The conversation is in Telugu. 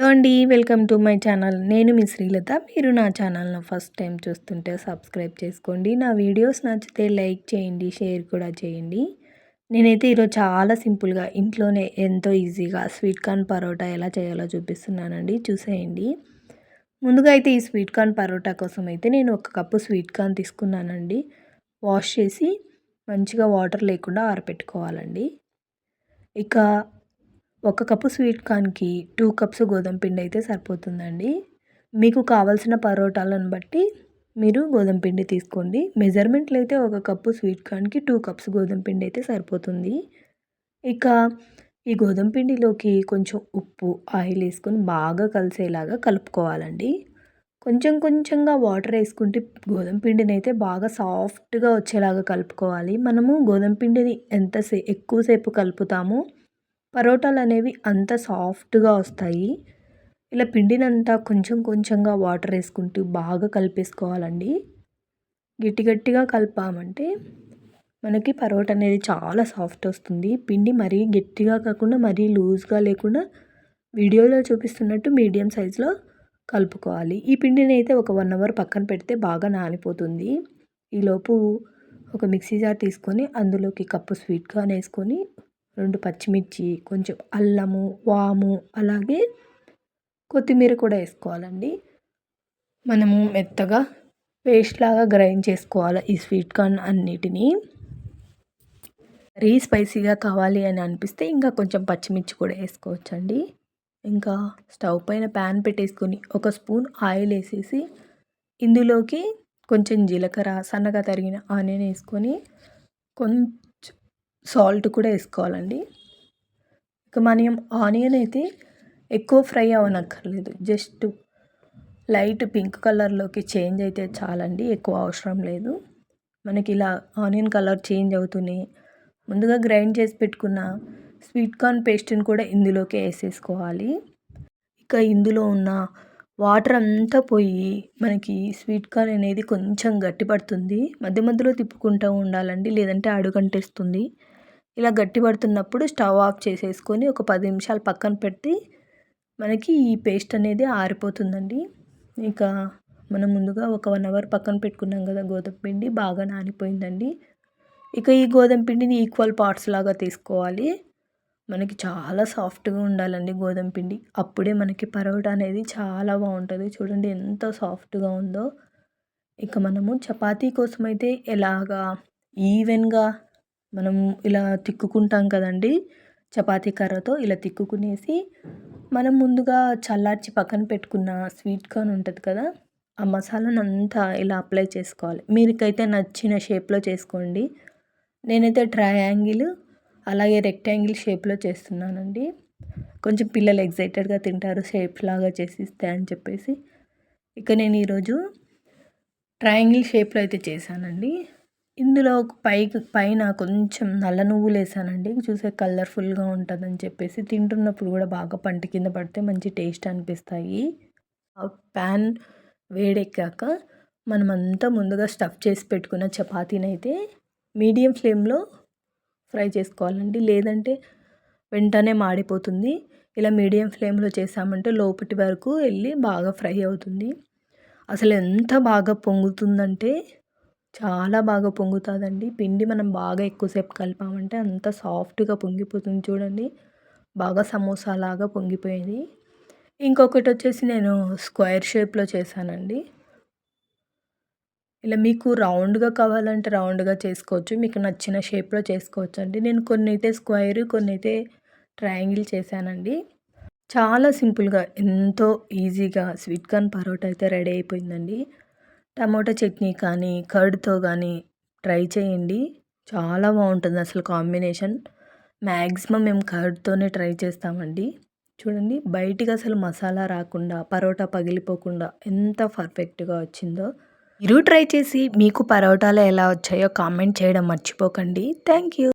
హలో అండి వెల్కమ్ టు మై ఛానల్. నేను మీ శ్రీలత. మీరు నా ఛానల్ను ఫస్ట్ టైం చూస్తుంటే సబ్స్క్రైబ్ చేసుకోండి. నా వీడియోస్ నచ్చితే లైక్ చేయండి షేర్ కూడా చేయండి. నేనైతే ఈరోజు చాలా సింపుల్గా ఇంట్లోనే ఎంతో ఈజీగా స్వీట్ కార్న్ పరోటా ఎలా చేయాలో చూపిస్తున్నానండి. చూసేయండి. ముందుగా అయితే ఈ స్వీట్ కార్న్ పరోటా కోసం అయితే నేను ఒక కప్పు స్వీట్ కార్న్ తీసుకున్నానండి. వాష్ చేసి మంచిగా వాటర్ లేకుండా ఆరపెట్టుకోవాలండి. ఇక ఒక కప్పు స్వీట్ కార్న్కి టూ కప్స్ గోధుమ పిండి అయితే సరిపోతుందండి. మీకు కావాల్సిన పరోటాలను బట్టి మీరు గోధుమ పిండి తీసుకోండి. మెజర్మెంట్లు అయితే ఒక కప్పు స్వీట్ కార్న్కి టూ కప్స్ గోధుమ పిండి అయితే సరిపోతుంది. ఇక ఈ గోధుమ పిండిలోకి కొంచెం ఉప్పు ఆయిల్ వేసుకొని బాగా కలిసేలాగా కలుపుకోవాలండి. కొంచెం కొంచెంగా వాటర్ వేసుకుంటే గోధుమ పిండిని అయితే బాగా సాఫ్ట్గా వచ్చేలాగా కలుపుకోవాలి. మనము గోధుమ పిండిని ఎంతసే ఎక్కువసేపు కలుపుతామో పరోటాలు అనేవి అంత సాఫ్ట్గా వస్తాయి. ఇలా పిండినంతా కొంచెం కొంచెంగా వాటర్ వేసుకుంటూ బాగా కలిపేసుకోవాలండి. గట్టి గట్టిగా కలిపామంటే మనకి పరోటా అనేది చాలా సాఫ్ట్ వస్తుంది. పిండి మరీ గట్టిగా కాకుండా మరీ లూజ్గా లేకుండా వీడియోలో చూపిస్తున్నట్టు మీడియం సైజులో కలుపుకోవాలి. ఈ పిండిని అయితే ఒక వన్ అవర్ పక్కన పెడితే బాగా నానిపోతుంది. ఈలోపు ఒక మిక్సీ జార్ తీసుకొని అందులోకి కప్పు స్వీట్ కార్న్ వేసుకొని రెండు పచ్చిమిర్చి కొంచెం అల్లము వాము అలాగే కొత్తిమీర కూడా వేసుకోవాలండి. మనము మెత్తగా పేస్ట్ లాగా గ్రైండ్ చేసుకోవాలి ఈ స్వీట్ కార్న్ అన్నిటినీ. మరీ స్పైసీగా కావాలి అని అనిపిస్తే ఇంకా కొంచెం పచ్చిమిర్చి కూడా వేసుకోవచ్చండి. ఇంకా స్టవ్ పైన ప్యాన్ పెట్టేసుకొని ఒక స్పూన్ ఆయిల్ వేసేసి ఇందులోకి కొంచెం జీలకర్ర సన్నగా తరిగిన ఆనియన్ వేసుకొని కొంచెం సాల్ట్ కూడా వేసుకోవాలండి. ఇక మనం ఆనియన్ అయితే ఎక్కువ ఫ్రై అవ్వనక్కర్లేదు జస్ట్ లైట్ పింక్ కలర్లోకి చేంజ్ అయితే చాలండి ఎక్కువ అవసరం లేదు. మనకి ఇలా ఆనియన్ కలర్ చేంజ్ అవుతూనే ముందుగా గ్రైండ్ చేసి పెట్టుకున్న స్వీట్ కార్న్ పేస్ట్ని కూడా ఇందులోకి వేసేసుకోవాలి. ఇక ఇందులో ఉన్న వాటర్ అంతా పోయి మనకి స్వీట్ కార్న్ అనేది కొంచెం గట్టి పడుతుంది మధ్య మధ్యలో తిప్పుకుంటూ ఉండాలండి లేదంటే అడుగంటేస్తుంది. ఇలా గట్టి పడుతున్నప్పుడు స్టవ్ ఆఫ్ చేసేసుకొని ఒక పది నిమిషాలు పక్కన పెట్టి మనకి ఈ పేస్ట్ అనేది ఆరిపోతుందండి. ఇక మనం ముందుగా ఒక వన్ అవర్ పక్కన పెట్టుకున్నాం కదా గోధుమ పిండి బాగా నానిపోయిందండి. ఇక ఈ గోధుమ పిండిని ఈక్వల్ పార్ట్స్ లాగా తీసుకోవాలి. మనకి చాలా సాఫ్ట్గా ఉండాలండి గోధుమ పిండి. అప్పుడే మనకి పరోటా అనేది చాలా బాగుంటుంది. చూడండి ఎంత సాఫ్ట్గా ఉందో. ఇక మనము చపాతీ కోసం అయితే ఎలాగా ఈవెన్గా మనం ఇలా తిక్కుకుంటాం కదండి చపాతీ కర్రతో ఇలా తిక్కుకునేసి మనం ముందుగా చల్లార్చి పక్కన పెట్టుకున్న స్వీట్ కార్న్ ఉంటుంది కదా ఆ మసాలాను అంతా ఇలా అప్లై చేసుకోవాలి. మీకైతే నచ్చిన షేప్లో చేసుకోండి. నేనైతే ట్రయాంగిల్ అలాగే రెక్టాంగిల్ షేప్లో చేస్తున్నానండి. కొంచెం పిల్లలు ఎగ్జైటెడ్గా తింటారు షేప్ లాగా చేసిస్తే అని చెప్పేసి. ఇక నేను ఈరోజు ట్రయాంగిల్ షేప్లో అయితే చేశానండి. ఇందులో పైకి పైన కొంచెం నల్ల నువ్వులు వేసానండి. చూసే కలర్ఫుల్గా ఉంటుందని చెప్పేసి తింటున్నప్పుడు కూడా బాగా పంట కింద పడితే మంచి టేస్ట్ అనిపిస్తాయి. ఆ ప్యాన్ వేడెక్కాక మనమంతా ముందుగా స్టఫ్ చేసి పెట్టుకున్న చపాతీని అయితే మీడియం ఫ్లేమ్లో ఫ్రై చేసుకోవాలండి. లేదంటే వెంటనే మాడిపోతుంది. ఇలా మీడియం ఫ్లేమ్లో చేసామంటే లోపటి వరకు వెళ్ళి బాగా ఫ్రై అవుతుంది. అసలు ఎంత బాగా పొంగుతుందంటే చాలా బాగా పొంగుతుందండి. పిండి మనం బాగా ఎక్కువసేపు కలిపామంటే అంత సాఫ్ట్గా పొంగిపోతుంది చూడండి. బాగా సమోసా లాగా పొంగిపోయింది. ఇంకొకటి వచ్చేసి నేను స్క్వేర్ షేప్లో చేశానండి. ఇలా మీకు రౌండ్గా కావాలంటే రౌండ్గా చేసుకోవచ్చు. మీకు నచ్చిన షేప్లో చేసుకోవచ్చు అండి నేను కొన్ని అయితే స్క్వేర్ కొన్ని అయితే ట్రయాంగిల్ చేశానండి. చాలా సింపుల్గా ఎంతో ఈజీగా స్వీట్ కార్న్ పరోటా అయితే రెడీ అయిపోయిందండి. టమాటో చట్నీ కానీ కర్డ్తో కానీ ట్రై చేయండి. చాలా బాగుంటుంది అసలు కాంబినేషన్. మ్యాక్సిమం మేము కర్డ్తోనే ట్రై చేస్తామండి. చూడండి బయటికి అసలు మసాలా రాకుండా పరోటా పగిలిపోకుండా ఎంత పర్ఫెక్ట్గా వచ్చిందో. మీరు ట్రై చేసి మీకు పరోటాలు ఎలా వచ్చాయో కామెంట్ చేయడం మర్చిపోకండి. Thank you